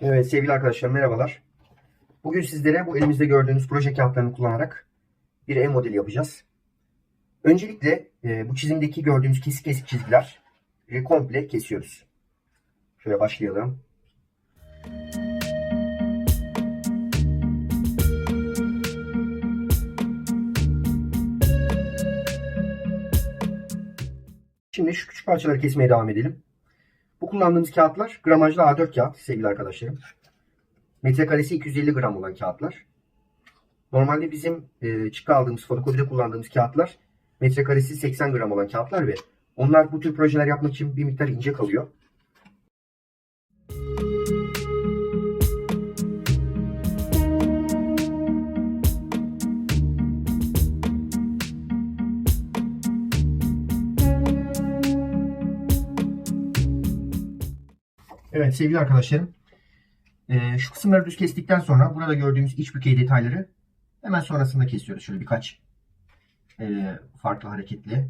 Evet sevgili arkadaşlar merhabalar. Bugün sizlere bu elimizde gördüğünüz proje kağıtlarını kullanarak bir ev modeli yapacağız. Öncelikle e, bu çizimdeki gördüğünüz kesik kesik çizgiler e, komple kesiyoruz. Şöyle başlayalım. Şimdi şu küçük parçaları kesmeye devam edelim. Bu kullandığımız kağıtlar gramajlı A4 kağıt sevgili arkadaşlarım. Metrekaresi 250 gram olan kağıtlar. Normalde bizim e, çıktı aldığımız fotokopide kullandığımız kağıtlar metrekaresi 80 gram olan kağıtlar ve onlar bu tür projeler yapmak için bir miktar ince kalıyor. Evet sevgili arkadaşlarım. e, şu kısımları düz kestikten sonra burada gördüğümüz iç bükey detayları hemen sonrasında kesiyoruz. Şöyle birkaç e, farklı hareketli.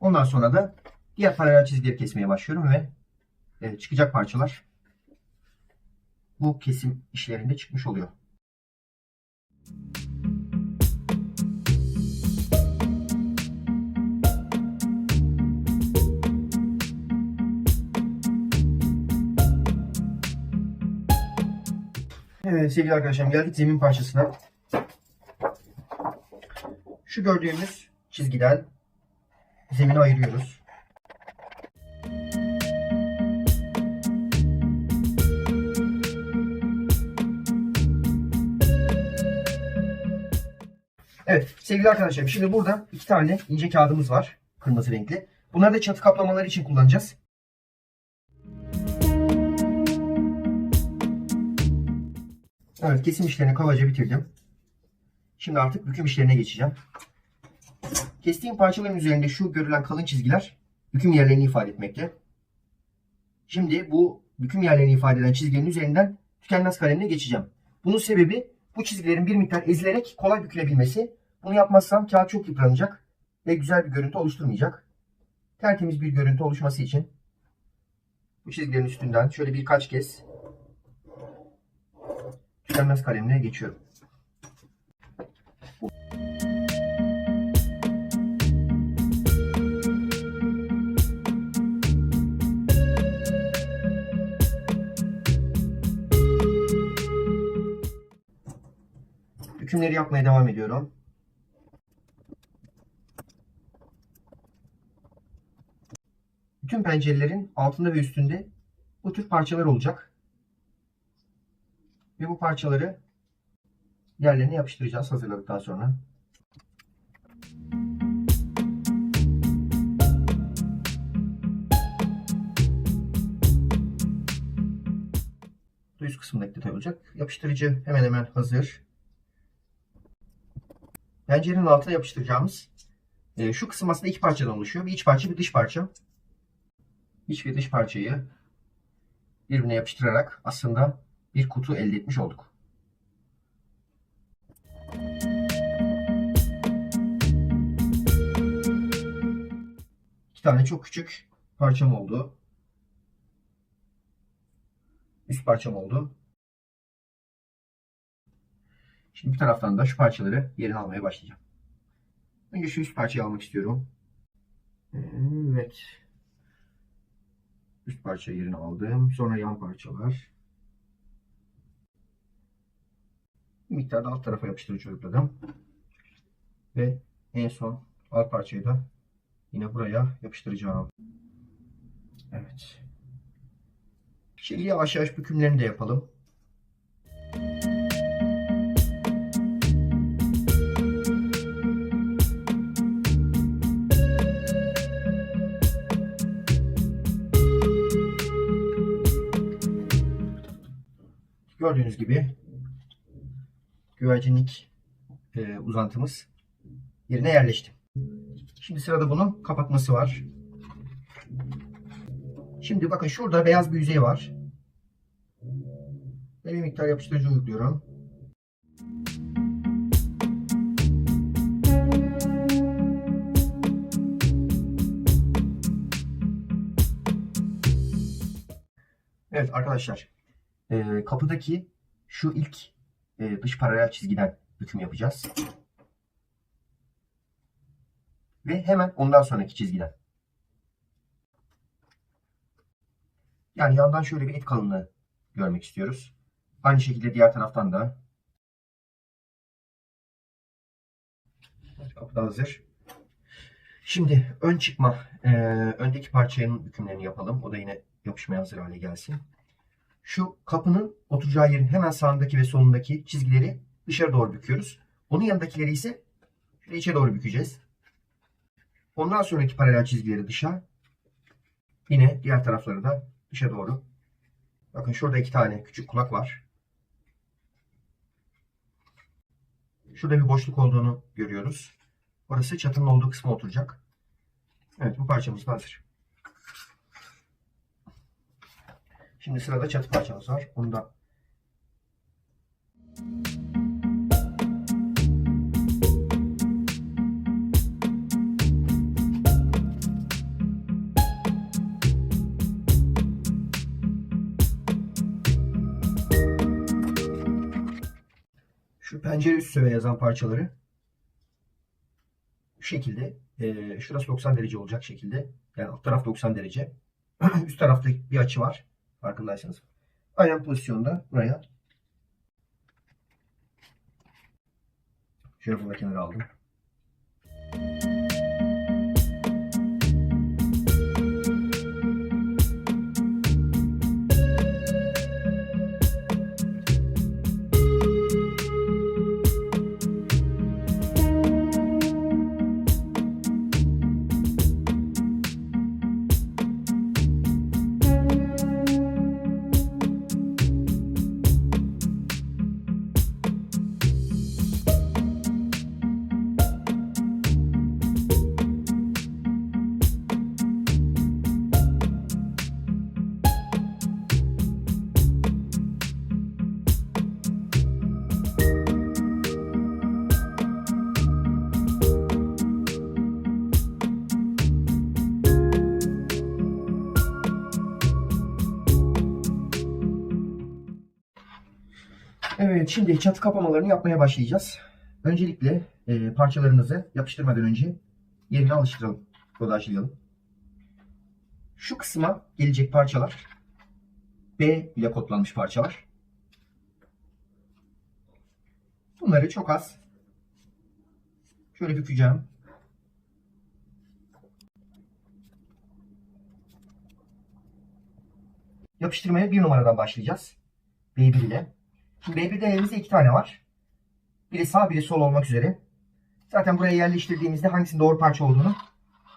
Ondan sonra da diğer paralel çizgileri kesmeye başlıyorum ve e, çıkacak parçalar bu kesim işlerinde çıkmış oluyor. Evet sevgili arkadaşlarım geldik zemin parçasına. Şu gördüğümüz çizgiden zemini ayırıyoruz. Evet sevgili arkadaşlarım şimdi burada iki tane ince kağıdımız var. Kırmızı renkli. Bunları da çatı kaplamaları için kullanacağız. Evet kesim işlerini kabaca bitirdim. Şimdi artık büküm işlerine geçeceğim. Kestiğim parçaların üzerinde şu görülen kalın çizgiler büküm yerlerini ifade etmekte. Şimdi bu büküm yerlerini ifade eden çizgilerin üzerinden tükenmez kalemine geçeceğim. Bunun sebebi bu çizgilerin bir miktar ezilerek kolay bükülebilmesi. Bunu yapmazsam kağıt çok yıpranacak ve güzel bir görüntü oluşturmayacak. Tertemiz bir görüntü oluşması için bu çizgilerin üstünden şöyle birkaç kez tükenmez kalemine geçiyorum. Hükümleri yapmaya devam ediyorum. Bütün pencerelerin altında ve üstünde bu tür parçalar olacak. Ve bu parçaları yerlerine yapıştıracağız hazırladıktan sonra. Üst kısımdaki detay olacak. Yapıştırıcı hemen hemen hazır. Pencerenin altına yapıştıracağımız e, şu kısım aslında iki parçadan oluşuyor. Bir iç parça bir dış parça. İç ve dış parçayı birbirine yapıştırarak aslında bir kutu elde etmiş olduk. İki tane çok küçük parçam oldu. Üst parçam oldu. Şimdi bir taraftan da şu parçaları yerine almaya başlayacağım. Önce şu üst parçayı almak istiyorum. Evet. Üst parça yerine aldım. Sonra yan parçalar. Bir miktarda alt tarafa yapıştırıcı uyguladım. Ve en son alt parçayı da yine buraya yapıştıracağım. Evet. Şimdi yavaş yavaş bükümlerini de yapalım. Gördüğünüz gibi güvercinlik e, uzantımız yerine yerleşti. Şimdi sırada bunun kapatması var. Şimdi bakın şurada beyaz bir yüzey var. Ve bir miktar yapıştırıcı uyguluyorum. Evet arkadaşlar. e, kapıdaki şu ilk e, dış paralel çizgiden büküm yapacağız. Ve hemen ondan sonraki çizgiden. Yani yandan şöyle bir et kalınlığı görmek istiyoruz. Aynı şekilde diğer taraftan da. Kapı da hazır. Şimdi ön çıkma, e, öndeki parçanın bükümlerini yapalım. O da yine yapışmaya hazır hale gelsin. Şu kapının oturacağı yerin hemen sağındaki ve solundaki çizgileri dışarı doğru büküyoruz. Onun yanındakileri ise şöyle içe doğru bükeceğiz. Ondan sonraki paralel çizgileri dışa. Yine diğer tarafları da dışa doğru. Bakın şurada iki tane küçük kulak var. Şurada bir boşluk olduğunu görüyoruz. Orası çatının olduğu kısma oturacak. Evet bu parçamız da hazır. Şimdi sırada çatı parçamız var. Onu da şu pencere üst söve yazan parçaları şu şekilde e, şurası 90 derece olacak şekilde. Yani alt taraf 90 derece. Üst tarafta bir açı var farkındaysanız. Aynen pozisyonda buraya. Şöyle bunu kenara aldım Evet, şimdi çatı kapamalarını yapmaya başlayacağız. Öncelikle e, parçalarınızı yapıştırmadan önce yerine alıştıralım, kodajlayalım. Şu kısma gelecek parçalar B ile kodlanmış parçalar. Bunları çok az şöyle bükeceğim. Yapıştırmaya bir numaradan başlayacağız. B1 ile. Şimdi B1'de elimizde iki tane var. Biri sağ biri sol olmak üzere. Zaten buraya yerleştirdiğimizde hangisinin doğru parça olduğunu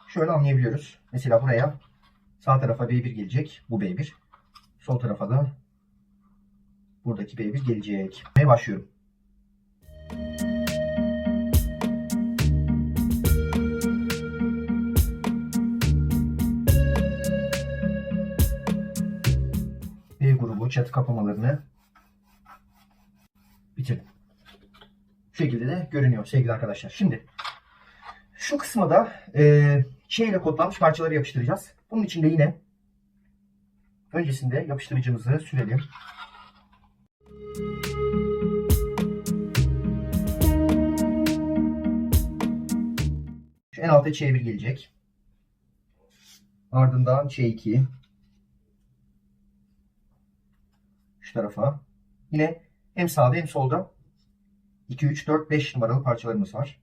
şöyle anlayabiliyoruz. Mesela buraya sağ tarafa B1 gelecek. Bu B1. Sol tarafa da buradaki B1 gelecek. Ve başlıyorum. B grubu çatı kapamalarını bitirdim. Şu şekilde de görünüyor sevgili arkadaşlar. Şimdi şu kısma da e, şey ile kodlanmış parçaları yapıştıracağız. Bunun için de yine öncesinde yapıştırıcımızı sürelim. Şu en altta Ç1 gelecek. Ardından Ç2. Şu tarafa. Yine hem sağda hem solda 2, 3, 4, 5 numaralı parçalarımız var.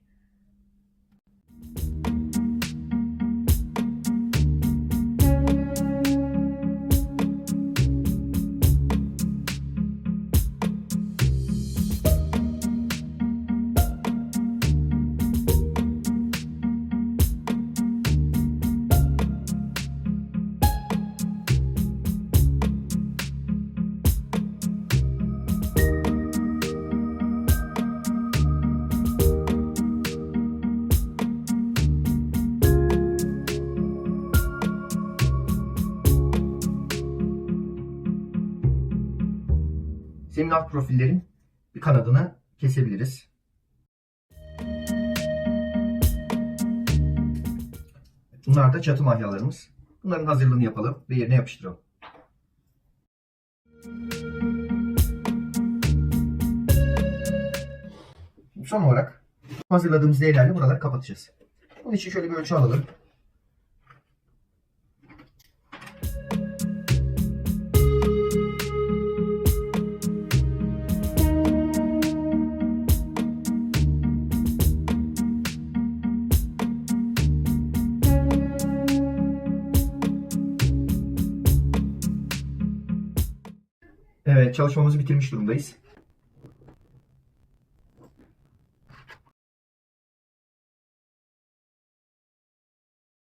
senin alt profillerin bir kanadını kesebiliriz. Bunlar da çatı mahyalarımız. Bunların hazırlığını yapalım ve yerine yapıştıralım. Son olarak hazırladığımız değerlerle buraları kapatacağız. Bunun için şöyle bir ölçü alalım. Çalışmamızı bitirmiş durumdayız.